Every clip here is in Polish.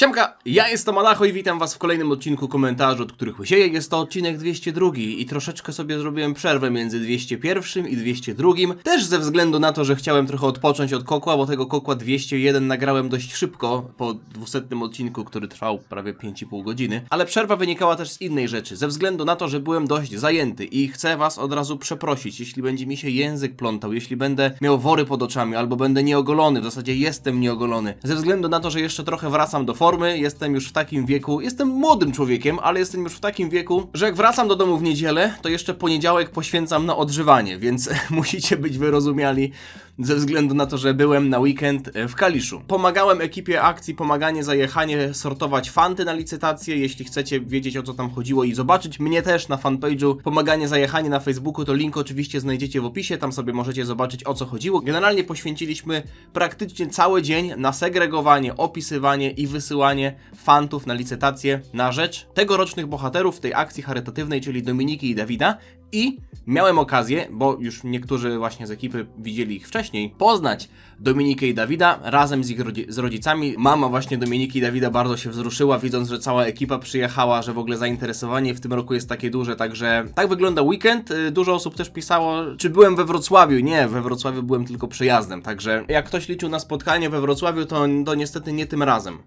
Siemka, ja jestem Malacho i witam was w kolejnym odcinku komentarzy, od których łysieje. Jest to odcinek 202 i troszeczkę sobie zrobiłem przerwę między 201 i 202. Też ze względu na to, że chciałem trochę odpocząć od kokła, bo tego kokła 201 nagrałem dość szybko po 200 odcinku, który trwał prawie 5,5 godziny. Ale przerwa wynikała też z innej rzeczy, ze względu na to, że byłem dość zajęty i chcę was od razu przeprosić, jeśli będzie mi się język plątał, jeśli będę miał wory pod oczami albo będę nieogolony, w zasadzie jestem nieogolony. Ze względu na to, że jeszcze trochę wracam do formy, jestem już w takim wieku, jestem młodym człowiekiem, ale jestem już w takim wieku, że jak wracam do domu w niedzielę, to jeszcze poniedziałek poświęcam na odżywanie, więc musicie być wyrozumiali ze względu na to, że byłem na weekend e, w Kaliszu. Pomagałem ekipie akcji Pomaganie Zajechanie sortować fanty na licytację. Jeśli chcecie wiedzieć o co tam chodziło i zobaczyć mnie też na fanpage'u Pomaganie Zajechanie na Facebooku, to link oczywiście znajdziecie w opisie, tam sobie możecie zobaczyć o co chodziło. Generalnie poświęciliśmy praktycznie cały dzień na segregowanie, opisywanie i wysyłanie fantów na licytację na rzecz tegorocznych bohaterów tej akcji charytatywnej, czyli Dominiki i Dawida. I miałem okazję, bo już niektórzy właśnie z ekipy widzieli ich wcześniej, poznać Dominikę i Dawida razem z ich rodzi- z rodzicami. Mama właśnie Dominiki i Dawida bardzo się wzruszyła, widząc, że cała ekipa przyjechała, że w ogóle zainteresowanie w tym roku jest takie duże, także tak wygląda weekend. Y, Dużo osób też pisało, czy byłem we Wrocławiu. Nie, we Wrocławiu byłem tylko przyjazdem, także jak ktoś liczył na spotkanie we Wrocławiu, to, to niestety nie tym razem.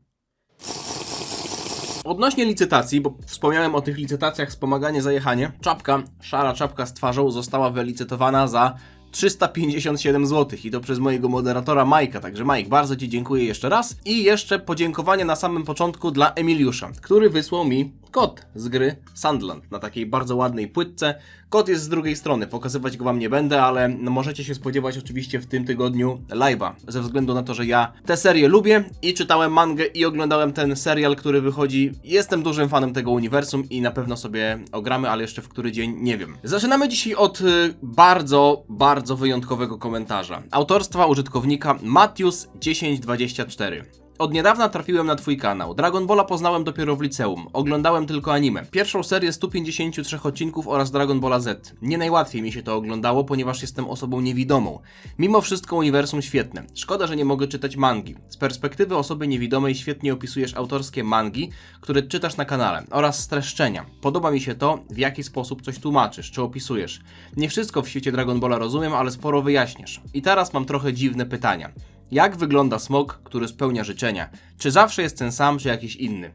Odnośnie licytacji, bo wspomniałem o tych licytacjach wspomaganie zajechanie, czapka, szara czapka z twarzą została wylicytowana za 357 zł i to przez mojego moderatora Majka, także Mike, bardzo Ci dziękuję jeszcze raz. I jeszcze podziękowanie na samym początku dla Emiliusza, który wysłał mi kod z gry Sandland na takiej bardzo ładnej płytce. Kod jest z drugiej strony, pokazywać go Wam nie będę, ale możecie się spodziewać oczywiście w tym tygodniu live'a, ze względu na to, że ja tę serię lubię i czytałem mangę i oglądałem ten serial, który wychodzi. Jestem dużym fanem tego uniwersum i na pewno sobie ogramy, ale jeszcze w który dzień nie wiem. Zaczynamy dzisiaj od y, bardzo, bardzo wyjątkowego komentarza. Autorstwa użytkownika Matius1024. Od niedawna trafiłem na twój kanał. Dragon Balla poznałem dopiero w liceum. Oglądałem tylko anime. Pierwszą serię 153 odcinków oraz Dragon Balla Z. Nie najłatwiej mi się to oglądało, ponieważ jestem osobą niewidomą. Mimo wszystko uniwersum świetne. Szkoda, że nie mogę czytać mangi. Z perspektywy osoby niewidomej świetnie opisujesz autorskie mangi, które czytasz na kanale oraz streszczenia. Podoba mi się to, w jaki sposób coś tłumaczysz, czy opisujesz. Nie wszystko w świecie Dragon Balla rozumiem, ale sporo wyjaśniasz. I teraz mam trochę dziwne pytania. Jak wygląda smok, który spełnia życzenia? Czy zawsze jest ten sam, czy jakiś inny?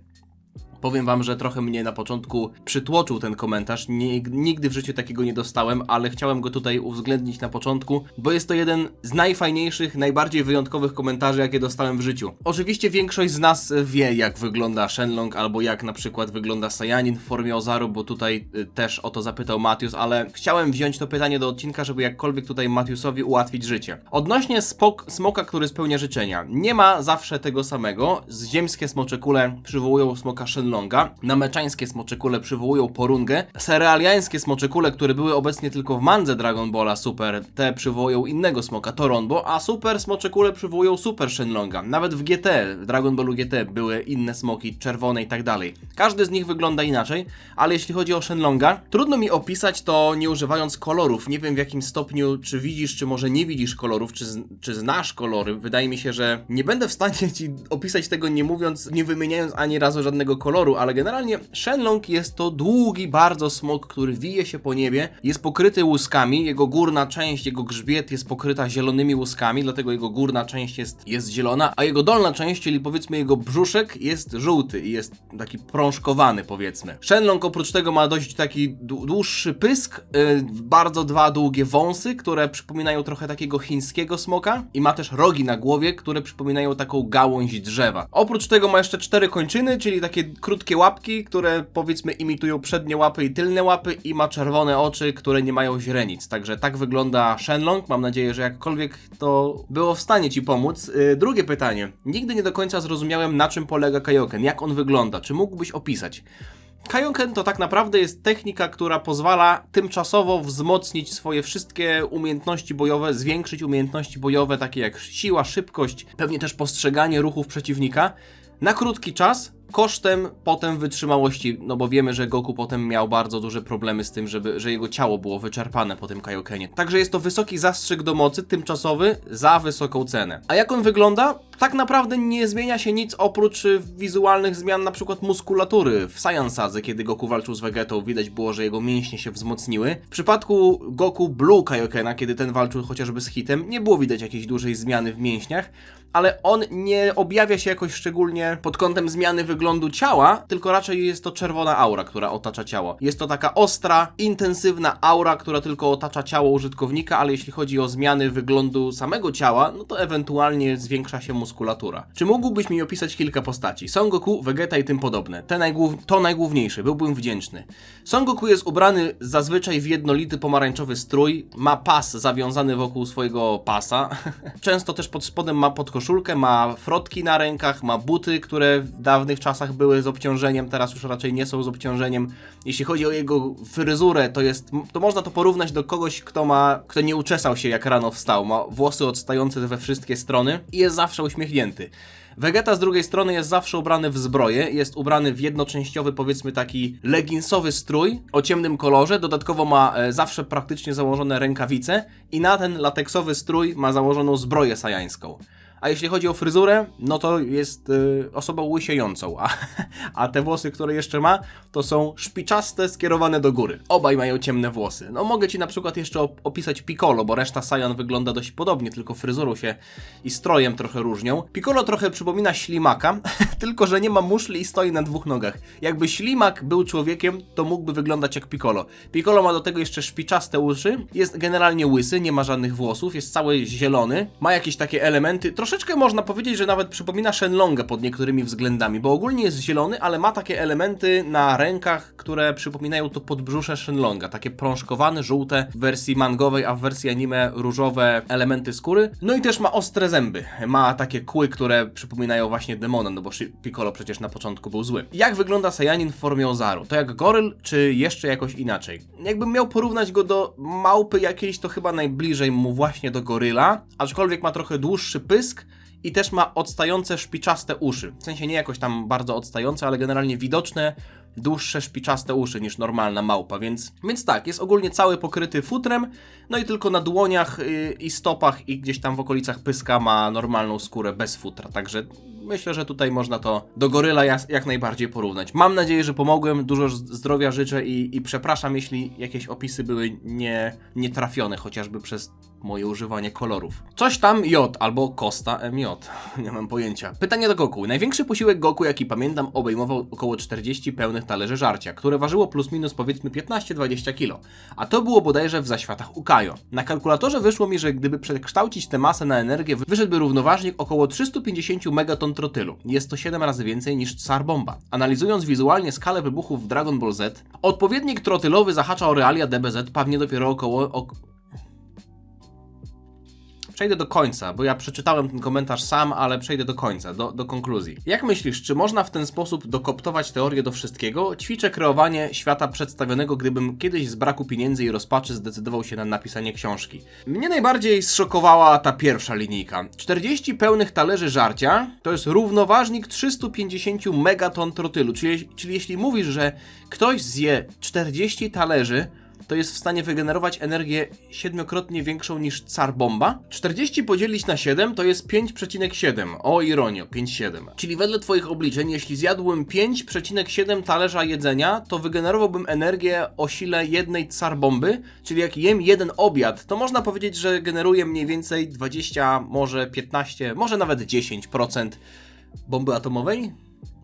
Powiem wam, że trochę mnie na początku przytłoczył ten komentarz. Nie, nigdy w życiu takiego nie dostałem, ale chciałem go tutaj uwzględnić na początku, bo jest to jeden z najfajniejszych, najbardziej wyjątkowych komentarzy, jakie dostałem w życiu. Oczywiście większość z nas wie, jak wygląda Shenlong, albo jak na przykład wygląda Sajanin w formie Ozaru, bo tutaj y, też o to zapytał Matius, ale chciałem wziąć to pytanie do odcinka, żeby jakkolwiek tutaj Matiusowi ułatwić życie. Odnośnie spok- smoka, który spełnia życzenia. Nie ma zawsze tego samego. Ziemskie smocze kule przywołują smoka Shenlonga, nameczańskie smocze kule przywołują Porungę, serealiańskie smocze kule, które były obecnie tylko w mandze Dragon Balla Super, te przywołują innego smoka, Toronbo, a super smocze kule przywołują Super Shenlonga. Nawet w GT, w Dragon Ballu GT były inne smoki, czerwone i tak dalej. Każdy z nich wygląda inaczej, ale jeśli chodzi o Shenlonga, trudno mi opisać to nie używając kolorów. Nie wiem w jakim stopniu, czy widzisz, czy może nie widzisz kolorów, czy, czy znasz kolory. Wydaje mi się, że nie będę w stanie ci opisać tego nie mówiąc, nie wymieniając ani razu żadnego koloru, ale generalnie Shenlong jest to długi bardzo smok, który wije się po niebie, jest pokryty łuskami, jego górna część, jego grzbiet jest pokryta zielonymi łuskami, dlatego jego górna część jest, jest zielona, a jego dolna część, czyli powiedzmy jego brzuszek jest żółty i jest taki prążkowany powiedzmy. Shenlong oprócz tego ma dość taki dłu- dłuższy pysk, yy, bardzo dwa długie wąsy, które przypominają trochę takiego chińskiego smoka i ma też rogi na głowie, które przypominają taką gałąź drzewa. Oprócz tego ma jeszcze cztery kończyny, czyli takie krótkie łapki, które powiedzmy imitują przednie łapy i tylne łapy i ma czerwone oczy, które nie mają źrenic. Także tak wygląda Shenlong. Mam nadzieję, że jakkolwiek to było w stanie ci pomóc. Yy, drugie pytanie. Nigdy nie do końca zrozumiałem na czym polega Kaioken, jak on wygląda. Czy mógłbyś opisać? Kaioken to tak naprawdę jest technika, która pozwala tymczasowo wzmocnić swoje wszystkie umiejętności bojowe, zwiększyć umiejętności bojowe, takie jak siła, szybkość, pewnie też postrzeganie ruchów przeciwnika, na krótki czas, kosztem potem wytrzymałości, no bo wiemy, że Goku potem miał bardzo duże problemy z tym, żeby, że jego ciało było wyczerpane po tym Kaiokenie. Także jest to wysoki zastrzyk do mocy, tymczasowy, za wysoką cenę. A jak on wygląda? Tak naprawdę nie zmienia się nic oprócz y, wizualnych zmian na przykład muskulatury. W Saiyansadze, kiedy Goku walczył z Vegetą, widać było, że jego mięśnie się wzmocniły. W przypadku Goku Blue Kaiokena, kiedy ten walczył chociażby z hitem, nie było widać jakiejś dużej zmiany w mięśniach, ale on nie objawia się jakoś szczególnie pod kątem zmiany wyglądu ciała, tylko raczej jest to czerwona aura, która otacza ciało. Jest to taka ostra, intensywna aura, która tylko otacza ciało użytkownika, ale jeśli chodzi o zmiany wyglądu samego ciała, no to ewentualnie zwiększa się muskulatura. Czy mógłbyś mi opisać kilka postaci? Son Goku, Vegeta i tym podobne. Te najgłów... To najgłówniejsze, byłbym wdzięczny. Son Goku jest ubrany zazwyczaj w jednolity pomarańczowy strój, ma pas zawiązany wokół swojego pasa. Często też pod spodem ma podkoszulkę, ma frotki na rękach, ma buty, które w dawnych czasach były z obciążeniem, teraz już raczej nie są z obciążeniem. Jeśli chodzi o jego fryzurę, to jest, to można to porównać do kogoś, kto ma, kto nie uczesał się jak rano wstał, ma włosy odstające we wszystkie strony i jest zawsze uśmiechnięty. Vegeta z drugiej strony jest zawsze ubrany w zbroję, jest ubrany w jednoczęściowy, powiedzmy taki leginsowy strój o ciemnym kolorze, dodatkowo ma e, zawsze praktycznie założone rękawice i na ten lateksowy strój ma założoną zbroję sajańską. A jeśli chodzi o fryzurę, no to jest y, osobą łysiejącą, a, a te włosy, które jeszcze ma, to są szpiczaste, skierowane do góry. Obaj mają ciemne włosy. No mogę Ci na przykład jeszcze op- opisać Piccolo, bo reszta Saiyan wygląda dość podobnie, tylko fryzurą się i strojem trochę różnią. Piccolo trochę przypomina ślimaka, tylko że nie ma muszli i stoi na dwóch nogach. Jakby ślimak był człowiekiem, to mógłby wyglądać jak Piccolo. Piccolo ma do tego jeszcze szpiczaste uszy, jest generalnie łysy, nie ma żadnych włosów, jest cały zielony, ma jakieś takie elementy, troszeczkę można powiedzieć, że nawet przypomina Shenlonga pod niektórymi względami, bo ogólnie jest zielony, ale ma takie elementy na rękach, które przypominają to podbrzusze Shenlonga, takie prążkowane, żółte w wersji mangowej, a w wersji anime różowe elementy skóry. No i też ma ostre zęby, ma takie kły, które przypominają właśnie demona, no bo Piccolo przecież na początku był zły. Jak wygląda Saiyanin w formie Ozaru? To jak goryl, czy jeszcze jakoś inaczej? Jakbym miał porównać go do małpy jakiejś, to chyba najbliżej mu właśnie do goryla, aczkolwiek ma trochę dłuższy pysk, i też ma odstające szpiczaste uszy. W sensie nie jakoś tam bardzo odstające, ale generalnie widoczne, dłuższe szpiczaste uszy niż normalna małpa, więc, więc tak, jest ogólnie cały pokryty futrem, no i tylko na dłoniach yy, i stopach i gdzieś tam w okolicach pyska ma normalną skórę bez futra, także myślę, że tutaj można to do goryla jak najbardziej porównać. Mam nadzieję, że pomogłem, dużo zdrowia życzę i, i przepraszam, jeśli jakieś opisy były nie, nietrafione, chociażby przez moje używanie kolorów. Coś tam J albo Costa MJ, nie mam pojęcia. Pytanie do Goku. Największy posiłek Goku, jaki pamiętam, obejmował około 40 pełnych talerzy żarcia, które ważyło plus minus powiedzmy 15-20 kg. A to było bodajże w zaświatach u Kajo. Na kalkulatorze wyszło mi, że gdyby przekształcić tę masę na energię, wyszedłby równoważnik około 350 megaton trotylu. Jest to 7 razy więcej niż Tsar Bomba. Analizując wizualnie skalę wybuchów w Dragon Ball Z, odpowiednik trotylowy zahacza o realia DBZ pewnie dopiero około... Ok Przejdę do końca, bo ja przeczytałem ten komentarz sam, ale przejdę do końca, do, do konkluzji. Jak myślisz, czy można w ten sposób dokoptować teorię do wszystkiego? Ćwiczę kreowanie świata przedstawionego, gdybym kiedyś z braku pieniędzy i rozpaczy zdecydował się na napisanie książki. Mnie najbardziej zszokowała ta pierwsza linijka. 40 pełnych talerzy żarcia to jest równoważnik 350 megaton trotylu, czyli, czyli jeśli mówisz, że ktoś zje 40 talerzy, to jest w stanie wygenerować energię siedmiokrotnie większą niż car bomba. 40 podzielić na 7 to jest 5,7. O ironio, 5,7. Czyli wedle twoich obliczeń, jeśli zjadłbym 5,7 talerza jedzenia, to wygenerowałbym energię o sile jednej car bomby, czyli jak jem jeden obiad, to można powiedzieć, że generuje mniej więcej 20, może 15, może nawet 10% bomby atomowej?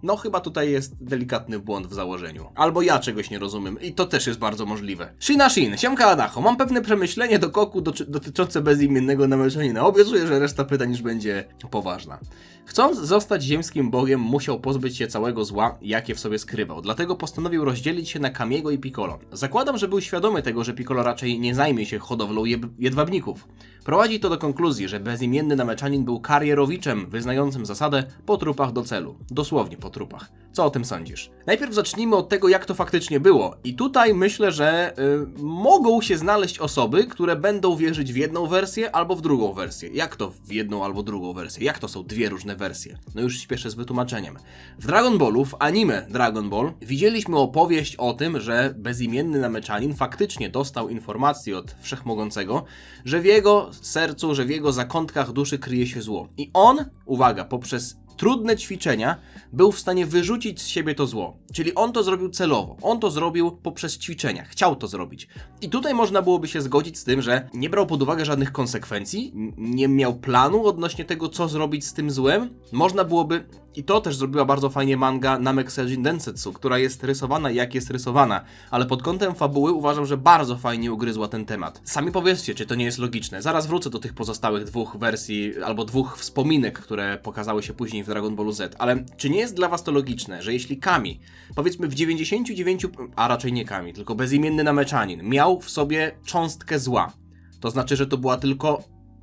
No chyba tutaj jest delikatny błąd w założeniu. Albo ja czegoś nie rozumiem i to też jest bardzo możliwe. Shina Shin, siemka Adacho, mam pewne przemyślenie do koku dotyczące bezimiennego namęczanina. Obiecuję, że reszta pytań już będzie poważna. Chcąc zostać ziemskim bogiem, musiał pozbyć się całego zła, jakie w sobie skrywał. Dlatego postanowił rozdzielić się na Kamiego i Piccolo. Zakładam, że był świadomy tego, że Piccolo raczej nie zajmie się hodowlą jedwabników. Prowadzi to do konkluzji, że bezimienny nameczanin był karierowiczem, wyznającym zasadę po trupach do celu. Dosłownie po trupach. Co o tym sądzisz? Najpierw zacznijmy od tego, jak to faktycznie było. I tutaj myślę, że y, mogą się znaleźć osoby, które będą wierzyć w jedną wersję albo w drugą wersję. Jak to w jedną albo drugą wersję? Jak to są dwie różne wersje? No już śpieszę z wytłumaczeniem. W Dragon Ballu, w anime Dragon Ball, widzieliśmy opowieść o tym, że bezimienny nameczanin faktycznie dostał informację od Wszechmogącego, że w jego sercu, że w jego zakątkach duszy kryje się zło. I on, uwaga, poprzez trudne ćwiczenia był w stanie wyrzucić z siebie to zło. Czyli on to zrobił celowo. On to zrobił poprzez ćwiczenia. Chciał to zrobić. I tutaj można byłoby się zgodzić z tym, że nie brał pod uwagę żadnych konsekwencji, nie miał planu odnośnie tego, co zrobić z tym złem. Można byłoby, i to też zrobiła bardzo fajnie manga Namek Seijin Densetsu, która jest rysowana jak jest rysowana, ale pod kątem fabuły uważam, że bardzo fajnie ugryzła ten temat. Sami powiedzcie, czy to nie jest logiczne. Zaraz wrócę do tych pozostałych dwóch wersji, albo dwóch wspominek, które pokazały się później w Dragon Ballu Z, ale czy nie jest dla was to logiczne, że jeśli Kami, powiedzmy w 99, a raczej nie Kami, tylko bezimienny nameczanin, miał w sobie cząstkę zła, to znaczy, że to była tylko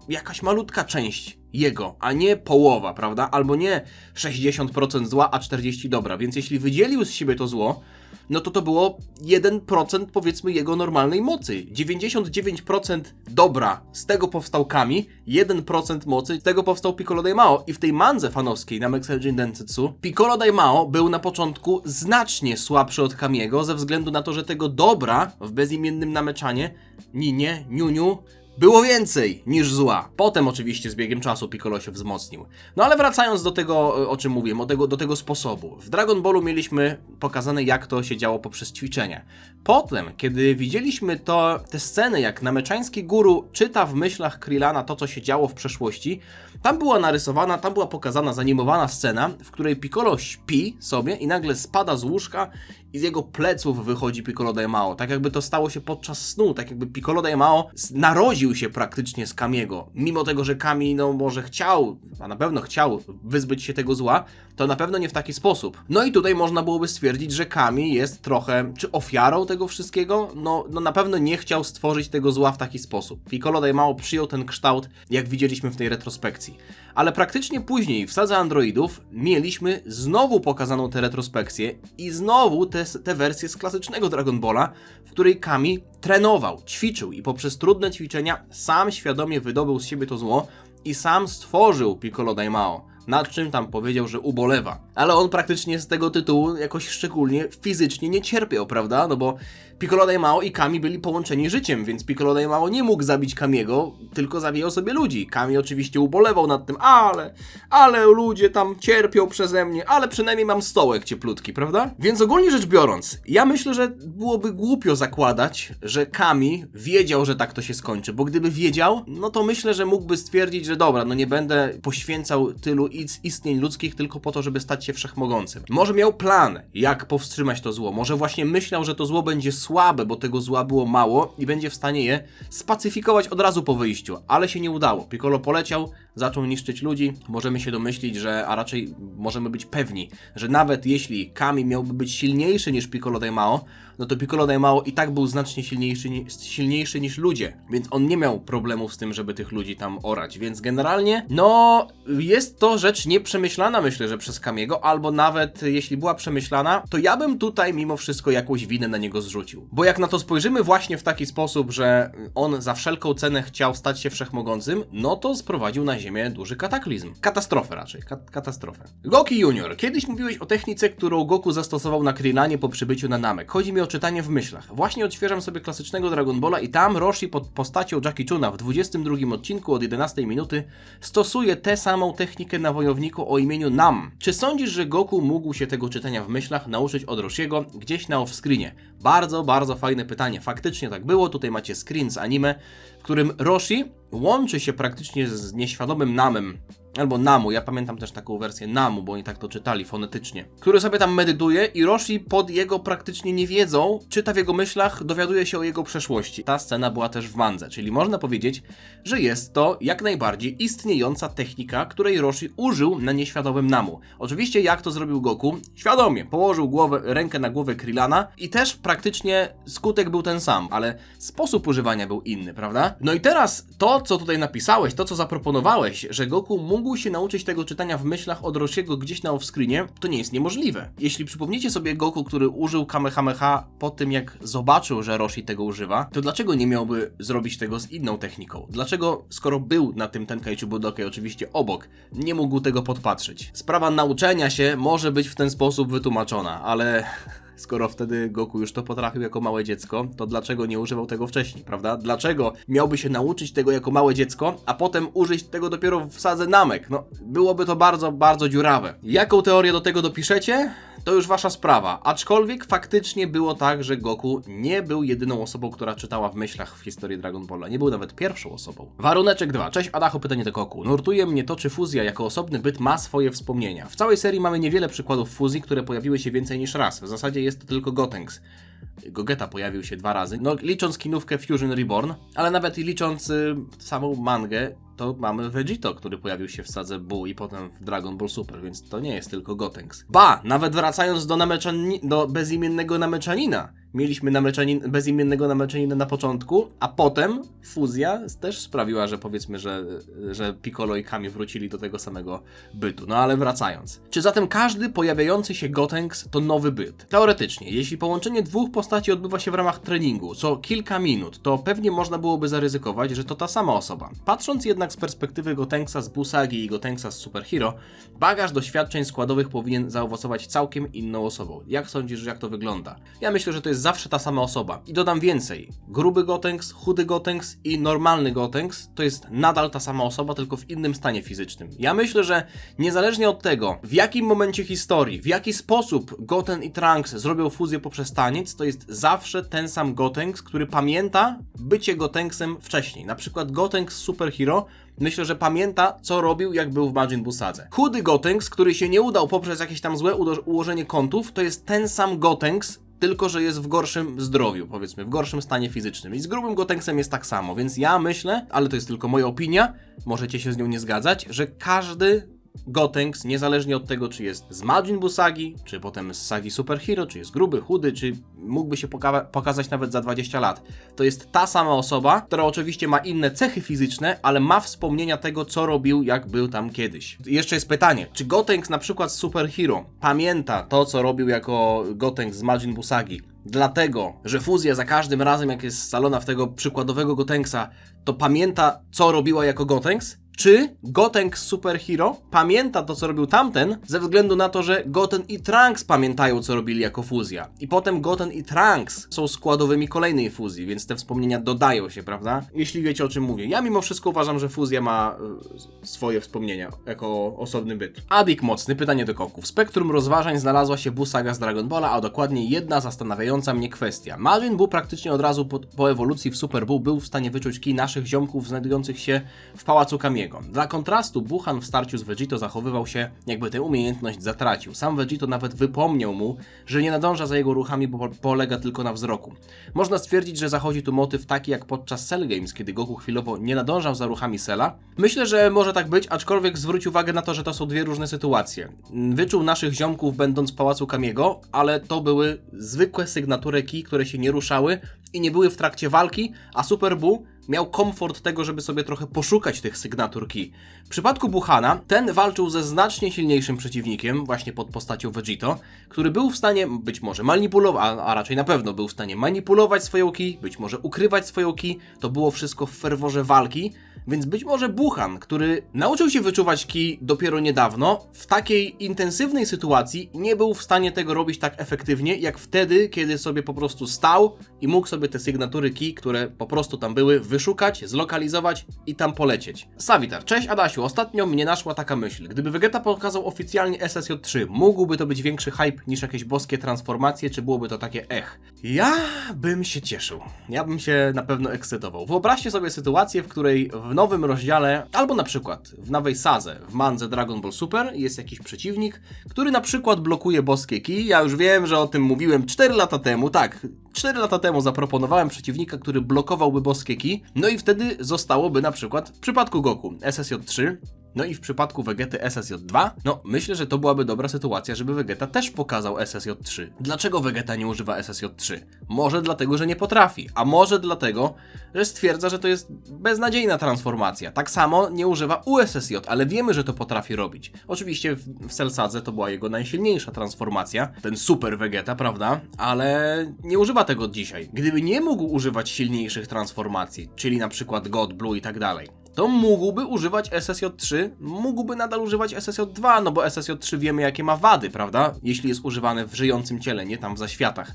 jakaś malutka część jego, a nie połowa, prawda? Albo nie 60% zła, a 40% dobra. Więc jeśli wydzielił z siebie to zło, no to to było 1% powiedzmy jego normalnej mocy. 99% dobra, z tego powstał Kami, 1% mocy, z tego powstał Piccolo Daimao. I w tej mandze fanowskiej na Mexelgin Densetsu Piccolo Daimao był na początku znacznie słabszy od Kamiego ze względu na to, że tego dobra w bezimiennym nameczanie, Ninie, Niuniu, było więcej niż zła. Potem oczywiście z biegiem czasu Piccolo się wzmocnił. No ale wracając do tego, o czym mówiłem, do tego, do tego sposobu. W Dragon Ballu mieliśmy pokazane, jak to się działo poprzez ćwiczenia. Potem, kiedy widzieliśmy to, te sceny, jak nameczański guru czyta w myślach Krillana to, co się działo w przeszłości, tam była narysowana, tam była pokazana, zanimowana scena, w której Piccolo śpi sobie i nagle spada z łóżka i z jego pleców wychodzi Piccolo Daimao. Tak jakby to stało się podczas snu, tak jakby Piccolo Daimao narodził się praktycznie z Kamiego. Mimo tego, że Kami no może chciał, a na pewno chciał wyzbyć się tego zła, to na pewno nie w taki sposób. No i tutaj można byłoby stwierdzić, że Kami jest trochę, czy ofiarą tego wszystkiego? No, no na pewno nie chciał stworzyć tego zła w taki sposób. Piccolo Daimao przyjął ten kształt, jak widzieliśmy w tej retrospekcji. Ale praktycznie później w sadze androidów mieliśmy znowu pokazaną tę retrospekcję i znowu te, te wersje z klasycznego Dragon Balla, w której Kami trenował, ćwiczył i poprzez trudne ćwiczenia sam świadomie wydobył z siebie to zło i sam stworzył Piccolo Daimao. Nad czym tam powiedział, że ubolewa. Ale on praktycznie z tego tytułu jakoś szczególnie fizycznie nie cierpiał, prawda? No bo Piccolo Daimao i Kami byli połączeni życiem, więc Piccolo Daimao nie mógł zabić Kamiego, tylko zabijał sobie ludzi. Kami oczywiście ubolewał nad tym, ale, ale ludzie tam cierpią przeze mnie, ale przynajmniej mam stołek cieplutki, prawda? Więc ogólnie rzecz biorąc, ja myślę, że byłoby głupio zakładać, że Kami wiedział, że tak to się skończy, bo gdyby wiedział, no to myślę, że mógłby stwierdzić, że dobra, no nie będę poświęcał tylu is- istnień ludzkich tylko po to, żeby stać się wszechmogącym. Może miał plan, jak powstrzymać to zło, może właśnie myślał, że to zło będzie słabe, bo tego zła było mało i będzie w stanie je spacyfikować od razu po wyjściu, ale się nie udało. Piccolo poleciał, zaczął niszczyć ludzi. Możemy się domyślić, że, a raczej możemy być pewni, że nawet jeśli Kami miałby być silniejszy niż Piccolo Daimao, no to Piccolo Daimao i tak był znacznie silniejszy, ni- silniejszy niż ludzie, więc on nie miał problemów z tym, żeby tych ludzi tam orać, więc generalnie, no, jest to rzecz nieprzemyślana, myślę, że przez Kamiego, albo nawet jeśli była przemyślana, to ja bym tutaj mimo wszystko jakąś winę na niego zrzucił. Bo jak na to spojrzymy właśnie w taki sposób, że on za wszelką cenę chciał stać się wszechmogącym, no to sprowadził na ziemię duży kataklizm. Katastrofę raczej, kat katastrofę. Goki Junior, kiedyś mówiłeś o technice, którą Goku zastosował na Krillanie po przybyciu na Namek. Chodzi mi o czytanie w myślach. Właśnie odświeżam sobie klasycznego Dragon Balla i tam Roshi pod postacią Jackie Chuna w 22 odcinku od 11 minuty stosuje tę samą technikę na wojowniku o imieniu Nam. Czy sądzisz, że Goku mógł się tego czytania w myślach nauczyć od Roshiego gdzieś na offscreenie? Bardzo, bardzo fajne pytanie. Faktycznie tak było. Tutaj macie screen z anime, w którym Roshi łączy się praktycznie z nieświadomym Namem. Albo Namu, ja pamiętam też taką wersję Namu, bo oni tak to czytali fonetycznie. Który sobie tam medytuje i Roshi pod jego praktycznie niewiedzą czyta w jego myślach, dowiaduje się o jego przeszłości. Ta scena była też w mandze, czyli można powiedzieć, że jest to jak najbardziej istniejąca technika, której Roshi użył na nieświadomym Namu. Oczywiście jak to zrobił Goku? Świadomie. Położył głowę, rękę na głowę Krillana i też praktycznie skutek był ten sam, ale sposób używania był inny, prawda? No i teraz to, co tutaj napisałeś, to, co zaproponowałeś, że Goku mógł mógł się nauczyć tego czytania w myślach od Roshiego gdzieś na offscreenie, to nie jest niemożliwe. Jeśli przypomnicie sobie Goku, który użył Kamehameha po tym, jak zobaczył, że Roshi tego używa, to dlaczego nie miałby zrobić tego z inną techniką? Dlaczego, skoro był na tym Tenkaichi Budokai oczywiście obok, nie mógł tego podpatrzeć? Sprawa nauczenia się może być w ten sposób wytłumaczona, ale skoro wtedy Goku już to potrafił jako małe dziecko, to dlaczego nie używał tego wcześniej, prawda? Dlaczego miałby się nauczyć tego jako małe dziecko, a potem użyć tego dopiero w sadze namek? No, byłoby to bardzo, bardzo dziurawe. Jaką teorię do tego dopiszecie? To już wasza sprawa. Aczkolwiek faktycznie było tak, że Goku nie był jedyną osobą, która czytała w myślach w historii Dragon Balla. Nie był nawet pierwszą osobą. Waruneczek 2. Cześć Adachu, pytanie do Goku. Nurtuje mnie to, czy fuzja jako osobny byt ma swoje wspomnienia. W całej serii mamy niewiele przykładów fuzji, które pojawiły się więcej niż raz. W zasadzie jest to tylko Gotenks. Gogeta pojawił się dwa razy, no licząc kinówkę Fusion Reborn, ale nawet i licząc y, samą mangę, to mamy Vegito, który pojawił się w sadze Buu i potem w Dragon Ball Super, więc to nie jest tylko Gotenks. Ba, nawet wracając do, do bezimiennego nameczanina, mieliśmy nameczanin, bezimiennego nameczanina na początku, a potem fuzja też sprawiła, że powiedzmy, że, że Piccolo i Kami wrócili do tego samego bytu. No ale wracając. Czy zatem każdy pojawiający się Gotenks to nowy byt? Teoretycznie, jeśli połączenie dwóch postaci odbywa się w ramach treningu co kilka minut, to pewnie można byłoby zaryzykować, że to ta sama osoba. Patrząc jednak z perspektywy Gotenksa z Busagi i Gotenksa z Superhero, bagaż doświadczeń składowych powinien zaowocować całkiem inną osobą. Jak sądzisz, jak to wygląda? Ja myślę, że to jest zawsze ta sama osoba. I dodam więcej. Gruby Gotenks, chudy Gotenks i normalny Gotenks to jest nadal ta sama osoba, tylko w innym stanie fizycznym. Ja myślę, że niezależnie od tego, w jakim momencie historii, w jaki sposób Goten i Trunks zrobią fuzję poprzez taniec, to jest zawsze ten sam Gotenks, który pamięta bycie Gotenksem wcześniej. Na przykład Gotenks Superhero Myślę, że pamięta, co robił, jak był w Majin Busadze. Chudy Gotenks, który się nie udał poprzez jakieś tam złe ułożenie kątów, to jest ten sam Gotenks, tylko że jest w gorszym zdrowiu, powiedzmy, w gorszym stanie fizycznym. I z grubym Gotenksem jest tak samo, więc ja myślę, ale to jest tylko moja opinia, możecie się z nią nie zgadzać, że każdy Gotenks, niezależnie od tego, czy jest z Majin Buu sagi, czy potem z sagi Superhero, czy jest gruby, chudy, czy mógłby się poka- pokazać nawet za 20 lat. To jest ta sama osoba, która oczywiście ma inne cechy fizyczne, ale ma wspomnienia tego, co robił, jak był tam kiedyś. Jeszcze jest pytanie, czy Gotenks na przykład z Superhero pamięta to, co robił jako Gotenks z Majin Buu sagi, Dlatego, że fuzja za każdym razem, jak jest salona w tego przykładowego Gotenksa, to pamięta, co robiła jako Gotenks? Czy Gotenks Superhero pamięta to, co robił tamten, ze względu na to, że Goten i Trunks pamiętają, co robili jako fuzja. I potem Goten i Trunks są składowymi kolejnej fuzji, więc te wspomnienia dodają się, prawda? Jeśli wiecie, o czym mówię. Ja mimo wszystko uważam, że fuzja ma y, swoje wspomnienia jako osobny byt. Adik mocny, pytanie do koków. W spektrum rozważań znalazła się Buu saga z Dragon Balla, a dokładnie jedna zastanawiająca mnie kwestia. Majin Buu praktycznie od razu po, po ewolucji w Super Buu był w stanie wyczuć kij naszych ziomków znajdujących się w Pałacu Kamiego. Dla kontrastu Buchan w starciu z Vegito zachowywał się, jakby tę umiejętność zatracił. Sam Vegito nawet wypomniał mu, że nie nadąża za jego ruchami, bo polega tylko na wzroku. Można stwierdzić, że zachodzi tu motyw taki jak podczas Cell Games, kiedy Goku chwilowo nie nadążał za ruchami Cella. Myślę, że może tak być, aczkolwiek zwróć uwagę na to, że to są dwie różne sytuacje. Wyczuł naszych ziomków będąc w Pałacu Kamiego, ale to były zwykłe sygnatury kij, które się nie ruszały i nie były w trakcie walki, a Super Buu miał komfort tego, żeby sobie trochę poszukać tych sygnatur key. W przypadku Buchana, ten walczył ze znacznie silniejszym przeciwnikiem, właśnie pod postacią Vegito, który był w stanie być może manipulować, a, a raczej na pewno był w stanie manipulować swoją key, być może ukrywać swoją key, to było wszystko w ferworze walki, więc być może Buchan, który nauczył się wyczuwać kij dopiero niedawno, w takiej intensywnej sytuacji nie był w stanie tego robić tak efektywnie, jak wtedy, kiedy sobie po prostu stał i mógł sobie te sygnatury kij, które po prostu tam były, wyszukać, zlokalizować i tam polecieć. Savitar, cześć Adasiu, ostatnio mnie naszła taka myśl. Gdyby Vegeta pokazał oficjalnie SSJ3, mógłby to być większy hype niż jakieś boskie transformacje, czy byłoby to takie ech? Ja bym się cieszył. Ja bym się na pewno ekscytował. Wyobraźcie sobie sytuację, w której w nowym rozdziale, albo na przykład w nowej Saze, w mandze Dragon Ball Super jest jakiś przeciwnik, który na przykład blokuje boskie kij. Ja już wiem, że o tym mówiłem 4 lata temu, tak, 4 lata temu zaproponowałem przeciwnika, który blokowałby boskie kij, no i wtedy zostałoby na przykład w przypadku Goku SSJ3 No i w przypadku Vegety SSJ2, no myślę, że to byłaby dobra sytuacja, żeby Vegeta też pokazał SSJ3. Dlaczego Vegeta nie używa SSJ3? Może dlatego, że nie potrafi, a może dlatego, że stwierdza, że to jest beznadziejna transformacja. Tak samo nie używa USSJ, ale wiemy, że to potrafi robić. Oczywiście w, w Celsadze to była jego najsilniejsza transformacja, ten super Vegeta, prawda? Ale nie używa tego dzisiaj. Gdyby nie mógł używać silniejszych transformacji, czyli na przykład God Blue i tak dalej, to mógłby używać SSJ3, mógłby nadal używać SSJ2, no bo SSJ3 wiemy jakie ma wady, prawda? Jeśli jest używane w żyjącym ciele, nie tam w zaświatach.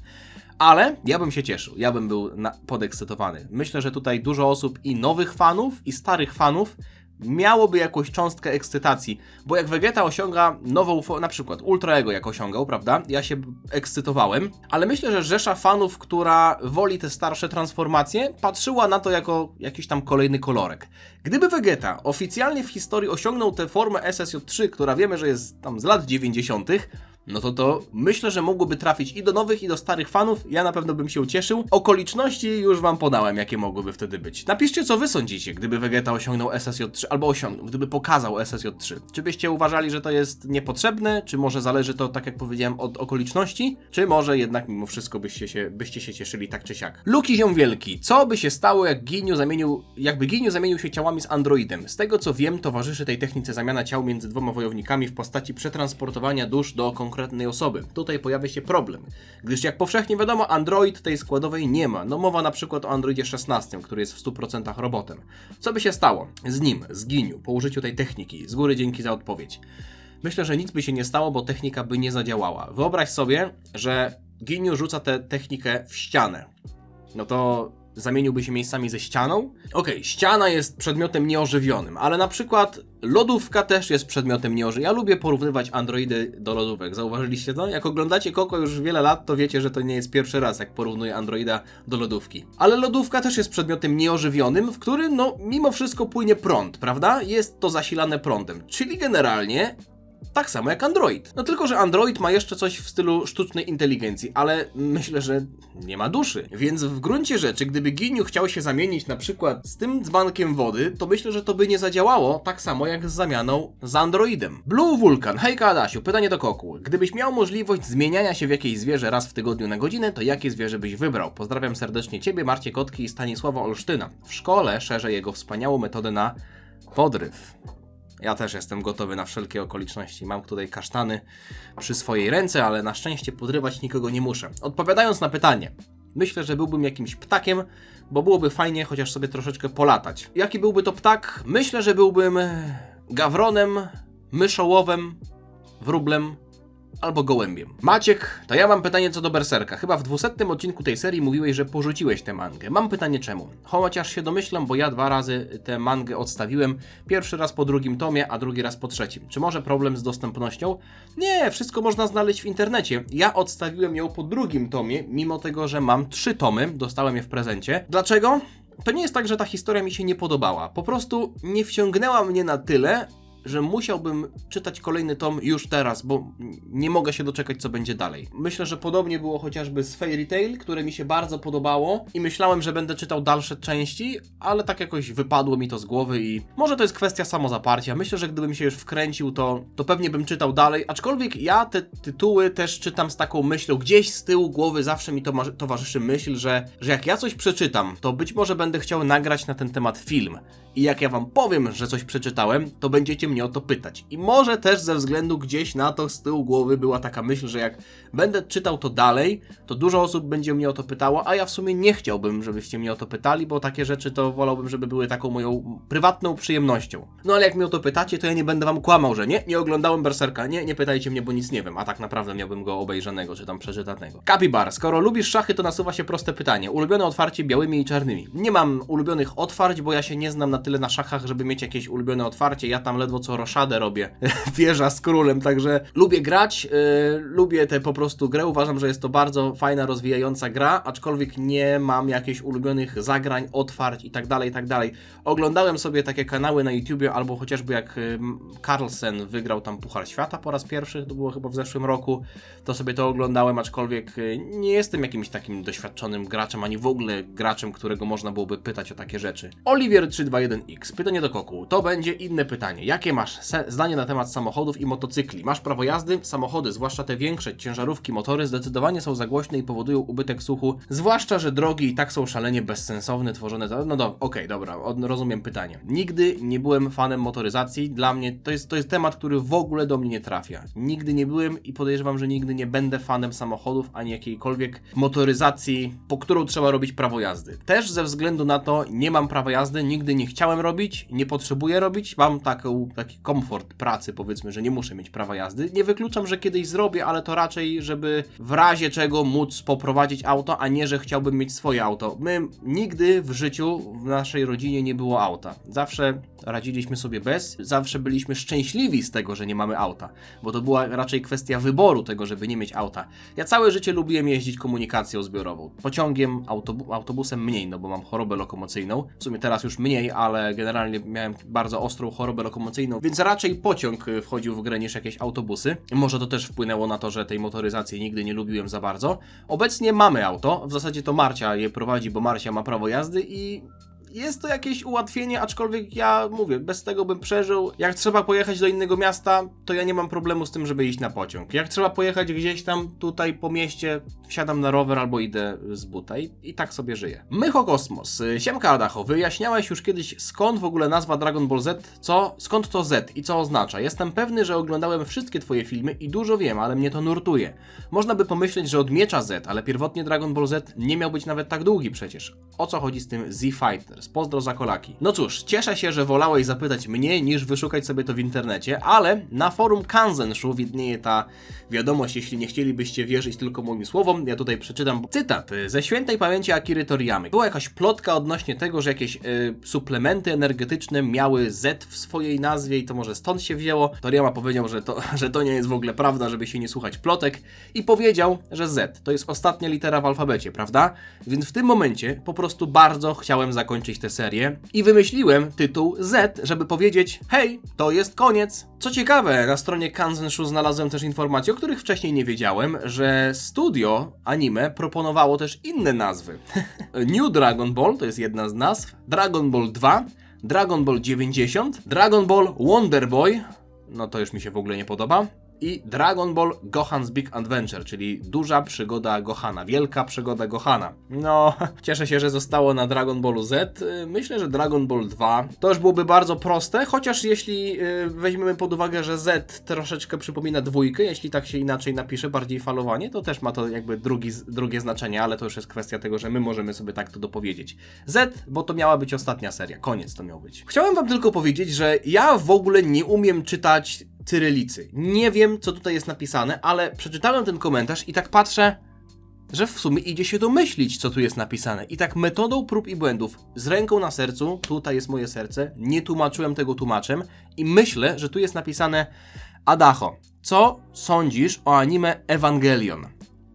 Ale ja bym się cieszył, ja bym był podekscytowany. Myślę, że tutaj dużo osób i nowych fanów, i starych fanów miałoby jakąś cząstkę ekscytacji, bo jak Vegeta osiąga nową, na przykład Ultra Ego jak osiągał, prawda? Ja się ekscytowałem, ale myślę, że rzesza fanów, która woli te starsze transformacje, patrzyła na to jako jakiś tam kolejny kolorek. Gdyby Vegeta oficjalnie w historii osiągnął tę formę SSJ3, która wiemy, że jest tam z lat 90., no to to myślę, że mogłoby trafić i do nowych, i do starych fanów. Ja na pewno bym się ucieszył. Okoliczności już wam podałem, jakie mogłyby wtedy być. Napiszcie, co wy sądzicie, gdyby Vegeta osiągnął SSJ3, albo osiągnął, gdyby pokazał SSJ3. Czy byście uważali, że to jest niepotrzebne, czy może zależy to, tak jak powiedziałem, od okoliczności, czy może jednak mimo wszystko byście się, byście się cieszyli tak czy siak. Luki Ziom Wielki. Co by się stało, jak Ginyu zamienił, jakby Ginyu zamienił się ciałami z androidem? Z tego co wiem, towarzyszy tej technice zamiana ciał między dwoma wojownikami w postaci przetransportowania dusz do konkretnej osoby. Tutaj pojawia się problem, gdyż jak powszechnie wiadomo, Android tej składowej nie ma. No mowa na przykład o Androidzie 16, który jest w 100% robotem. Co by się stało z nim, z Giniu, po użyciu tej techniki? Z góry dzięki za odpowiedź. Myślę, że nic by się nie stało, bo technika by nie zadziałała. Wyobraź sobie, że Giniu rzuca tę technikę w ścianę. No to zamieniłby się miejscami ze ścianą? Okej, ściana jest przedmiotem nieożywionym, ale na przykład lodówka też jest przedmiotem nieożywionym. Ja lubię porównywać androidy do lodówek. Zauważyliście to? Jak oglądacie Koko już wiele lat, to wiecie, że to nie jest pierwszy raz, jak porównuję androida do lodówki. Ale lodówka też jest przedmiotem nieożywionym, w którym, no, mimo wszystko płynie prąd, prawda? Jest to zasilane prądem. Czyli generalnie tak samo jak Android. No tylko, że Android ma jeszcze coś w stylu sztucznej inteligencji, ale myślę, że nie ma duszy. Więc w gruncie rzeczy, gdyby Giniu chciał się zamienić na przykład z tym dzbankiem wody, to myślę, że to by nie zadziałało tak samo jak z zamianą z Androidem. Blue Vulcan, hejka Adasiu, pytanie do Koku. Gdybyś miał możliwość zmieniania się w jakieś zwierzę raz w tygodniu na godzinę, to jakie zwierzę byś wybrał? Pozdrawiam serdecznie Ciebie, Marcie Kotki i Stanisława Olsztyna. W szkole szerzę jego wspaniałą metodę na podryw. Ja też jestem gotowy na wszelkie okoliczności. Mam tutaj kasztany przy swojej ręce, ale na szczęście podrywać nikogo nie muszę. Odpowiadając na pytanie, myślę, że byłbym jakimś ptakiem, bo byłoby fajnie chociaż sobie troszeczkę polatać. Jaki byłby to ptak? Myślę, że byłbym gawronem, myszołowem, wróblem albo gołębiem. Maciek, to ja mam pytanie co do Berserka. Chyba w dwusetnym odcinku tej serii mówiłeś, że porzuciłeś tę mangę. Mam pytanie czemu? Chociaż się domyślam, bo ja dwa razy tę mangę odstawiłem. Pierwszy raz po drugim tomie, a drugi raz po trzecim. Czy może problem z dostępnością? Nie, wszystko można znaleźć w internecie. Ja odstawiłem ją po drugim tomie, mimo tego, że mam trzy tomy, dostałem je w prezencie. Dlaczego? To nie jest tak, że ta historia mi się nie podobała. Po prostu nie wciągnęła mnie na tyle, że musiałbym czytać kolejny tom już teraz, bo nie mogę się doczekać, co będzie dalej. Myślę, że podobnie było chociażby z Fairy Tail, które mi się bardzo podobało i myślałem, że będę czytał dalsze części, ale tak jakoś wypadło mi to z głowy i może to jest kwestia samozaparcia. Myślę, że gdybym się już wkręcił, to, to pewnie bym czytał dalej, aczkolwiek ja te tytuły też czytam z taką myślą, gdzieś z tyłu głowy zawsze mi to towarzyszy myśl, że, że jak ja coś przeczytam, to być może będę chciał nagrać na ten temat film. I jak ja wam powiem, że coś przeczytałem, to będziecie mnie o to pytać. I może też ze względu gdzieś na to z tyłu głowy była taka myśl, że jak będę czytał to dalej, to dużo osób będzie mnie o to pytało, a ja w sumie nie chciałbym, żebyście mnie o to pytali, bo takie rzeczy to wolałbym, żeby były taką moją prywatną przyjemnością. No ale jak mnie o to pytacie, to ja nie będę wam kłamał, że nie, nie oglądałem Berserka, nie, nie pytajcie mnie, bo nic nie wiem, a tak naprawdę miałbym go obejrzanego, czy tam przeczytanego. Kapibar, skoro lubisz szachy, to nasuwa się proste pytanie. Ulubione otwarcie białymi i czarnymi. Nie mam ulubionych otwarć, bo ja się nie znam na tyle na szachach, żeby mieć jakieś ulubione otwarcie. Ja tam ledwo co roszadę robię. Wieża z królem, także lubię grać, yy, lubię tę po prostu grę. Uważam, że jest to bardzo fajna, rozwijająca gra, aczkolwiek nie mam jakichś ulubionych zagrań, otwarć i tak dalej, i tak dalej. Oglądałem sobie takie kanały na YouTubie, albo chociażby jak yy, Carlsen wygrał tam Puchar Świata po raz pierwszy, to było chyba w zeszłym roku, to sobie to oglądałem, aczkolwiek yy, nie jestem jakimś takim doświadczonym graczem, ani w ogóle graczem, którego można byłoby pytać o takie rzeczy. Oliwier 321 1X. Pytanie do Koku. To będzie inne pytanie. Jakie masz zdanie na temat samochodów i motocykli? Masz prawo jazdy? Samochody, zwłaszcza te większe, ciężarówki, motory, zdecydowanie są za głośne i powodują ubytek słuchu. Zwłaszcza, że drogi i tak są szalenie bezsensowne, tworzone. za- No do, okej, dobra, od, rozumiem pytanie. Nigdy nie byłem fanem motoryzacji. Dla mnie to jest, to jest temat, który w ogóle do mnie nie trafia. Nigdy nie byłem i podejrzewam, że nigdy nie będę fanem samochodów ani jakiejkolwiek motoryzacji, po którą trzeba robić prawo jazdy. Też ze względu na to nie mam prawa jazdy, nigdy nie chciałem robić, nie potrzebuję robić, mam taką, taki komfort pracy, powiedzmy, że nie muszę mieć prawa jazdy. Nie wykluczam, że kiedyś zrobię, ale to raczej, żeby w razie czego móc poprowadzić auto, a nie, że chciałbym mieć swoje auto. My nigdy w życiu w naszej rodzinie nie było auta. Zawsze radziliśmy sobie bez, zawsze byliśmy szczęśliwi z tego, że nie mamy auta, bo to była raczej kwestia wyboru tego, żeby nie mieć auta. Ja całe życie lubiłem jeździć komunikacją zbiorową. Pociągiem, autobu autobusem mniej, no bo mam chorobę lokomocyjną. W sumie teraz już mniej, ale generalnie miałem bardzo ostrą chorobę lokomocyjną, więc raczej pociąg y, wchodził w grę niż jakieś autobusy. Może to też wpłynęło na to, że tej motoryzacji nigdy nie lubiłem za bardzo. Obecnie mamy auto, w zasadzie to Marcia je prowadzi, bo Marcia ma prawo jazdy i jest to jakieś ułatwienie, aczkolwiek ja mówię, bez tego bym przeżył. Jak trzeba pojechać do innego miasta, to ja nie mam problemu z tym, żeby iść na pociąg. Jak trzeba pojechać gdzieś tam tutaj po mieście, wsiadam na rower albo idę z buta i, i tak sobie żyję. Mycho Kosmos. Siemka Adacho, wyjaśniałeś już kiedyś skąd w ogóle nazwa Dragon Ball Z, co, skąd to Z i co oznacza. Jestem pewny, że oglądałem wszystkie twoje filmy i dużo wiem, ale mnie to nurtuje. Można by pomyśleć, że od miecza Z, ale pierwotnie Dragon Ball Z nie miał być nawet tak długi przecież. O co chodzi z tym Z-Fighters? Pozdro za kolaki. No cóż, cieszę się, że wolałeś zapytać mnie, niż wyszukać sobie to w internecie, ale na forum Kanzenshu widnieje ta wiadomość, jeśli nie chcielibyście wierzyć tylko moim słowom, ja tutaj przeczytam cytat y, ze świętej pamięci Akiry Toriyamy. Była jakaś plotka odnośnie tego, że jakieś y, suplementy energetyczne miały Z w swojej nazwie i to może stąd się wzięło. Toriyama powiedział, że to, że to nie jest w ogóle prawda, żeby się nie słuchać plotek i powiedział, że Z to jest ostatnia litera w alfabecie, prawda? Więc w tym momencie po prostu bardzo chciałem zakończyć tę serię i wymyśliłem tytuł Z, żeby powiedzieć: hej, to jest koniec. Co ciekawe, na stronie Kanzenshu znalazłem też informacje, o których wcześniej nie wiedziałem, że studio anime proponowało też inne nazwy. New Dragon Ball to jest jedna z nazw, Dragon Ball 2, Dragon Ball 90, Dragon Ball Wonder Boy, no to już mi się w ogóle nie podoba. I Dragon Ball Gohan's Big Adventure, czyli duża przygoda Gohana, wielka przygoda Gohana. No, cieszę się, że zostało na Dragon Ballu Z. Y, Myślę, że Dragon Ball 2 to już byłoby bardzo proste, chociaż jeśli y, weźmiemy pod uwagę, że Z troszeczkę przypomina dwójkę, jeśli tak się inaczej napisze, bardziej falowanie, to też ma to jakby drugi, drugie znaczenie, ale to już jest kwestia tego, że my możemy sobie tak to dopowiedzieć. Z, bo to miała być ostatnia seria, koniec to miał być. Chciałem wam tylko powiedzieć, że ja w ogóle nie umiem czytać cyrylicy. Nie wiem, co tutaj jest napisane, ale przeczytałem ten komentarz i tak patrzę, że w sumie idzie się domyślić, co tu jest napisane. I tak metodą prób i błędów, z ręką na sercu, tutaj jest moje serce, nie tłumaczyłem tego tłumaczem i myślę, że tu jest napisane Adacho, co sądzisz o anime Evangelion?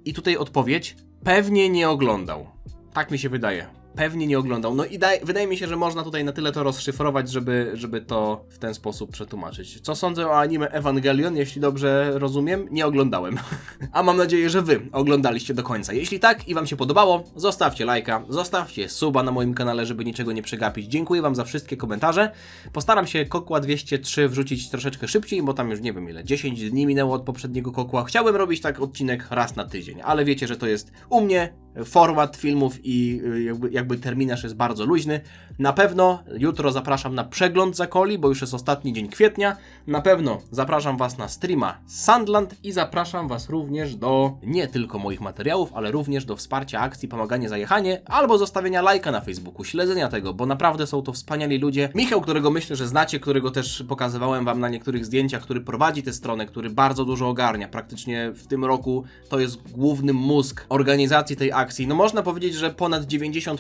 I tutaj odpowiedź, pewnie nie oglądał. Tak mi się wydaje. Pewnie nie oglądał. No i daj, wydaje mi się, że można tutaj na tyle to rozszyfrować, żeby, żeby to w ten sposób przetłumaczyć. Co sądzę o anime Evangelion? Jeśli dobrze rozumiem, nie oglądałem. A mam nadzieję, że wy oglądaliście do końca. Jeśli tak i wam się podobało, zostawcie lajka, zostawcie suba na moim kanale, żeby niczego nie przegapić. Dziękuję wam za wszystkie komentarze. Postaram się Kokła 203 wrzucić troszeczkę szybciej, bo tam już nie wiem ile, 10 dni minęło od poprzedniego Kokła. Chciałem robić tak odcinek raz na tydzień, ale wiecie, że to jest u mnie format filmów i y, jakby, jakby terminarz jest bardzo luźny. Na pewno jutro zapraszam na przegląd Zakoli, bo już jest ostatni dzień kwietnia. Na pewno zapraszam Was na streama Sandland i zapraszam Was również do nie tylko moich materiałów, ale również do wsparcia akcji Pomaganie za jechanie albo zostawienia lajka na Facebooku, śledzenia tego, bo naprawdę są to wspaniali ludzie. Michał, którego myślę, że znacie, którego też pokazywałem Wam na niektórych zdjęciach, który prowadzi tę stronę, który bardzo dużo ogarnia. Praktycznie w tym roku to jest główny mózg organizacji tej akcji. No można powiedzieć, że ponad 90%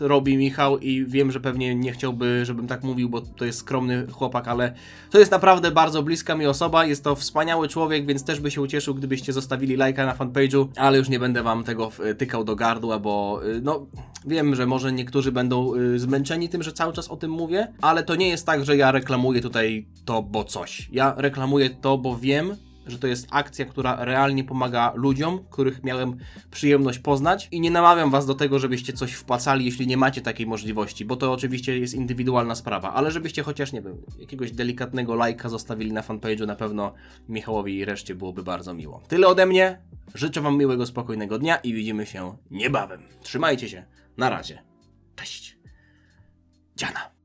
robi Michał i wiem, że pewnie nie chciałby, żebym tak mówił, bo to jest skromny chłopak, ale to jest naprawdę bardzo bliska mi osoba. Jest to wspaniały człowiek, więc też by się ucieszył, gdybyście zostawili lajka na fanpage'u, ale już nie będę wam tego w- tykał do gardła, bo y, no wiem, że może niektórzy będą y, zmęczeni tym, że cały czas o tym mówię, ale to nie jest tak, że ja reklamuję tutaj to, bo coś. Ja reklamuję to, bo wiem, że to jest akcja, która realnie pomaga ludziom, których miałem przyjemność poznać i nie namawiam was do tego, żebyście coś wpłacali, jeśli nie macie takiej możliwości, bo to oczywiście jest indywidualna sprawa, ale żebyście chociaż, nie wiem, jakiegoś delikatnego lajka zostawili na fanpage'u, na pewno Michałowi i reszcie byłoby bardzo miło. Tyle ode mnie, życzę wam miłego, spokojnego dnia i widzimy się niebawem. Trzymajcie się, na razie. Cześć. Dziana.